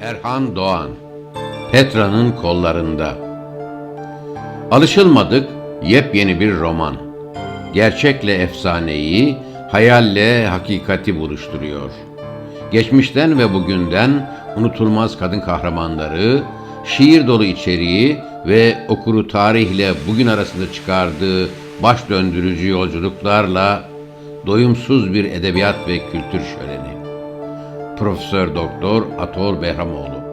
Erhan Doğan Petra'nın kollarında Alışılmadık yepyeni bir roman. Gerçekle efsaneyi, hayalle hakikati buluşturuyor. Geçmişten ve bugünden unutulmaz kadın kahramanları, şiir dolu içeriği ve okuru tarihle bugün arasında çıkardığı baş döndürücü yolculuklarla doyumsuz bir edebiyat ve kültür şöleni. Profesör Doktor Atol Behramoğlu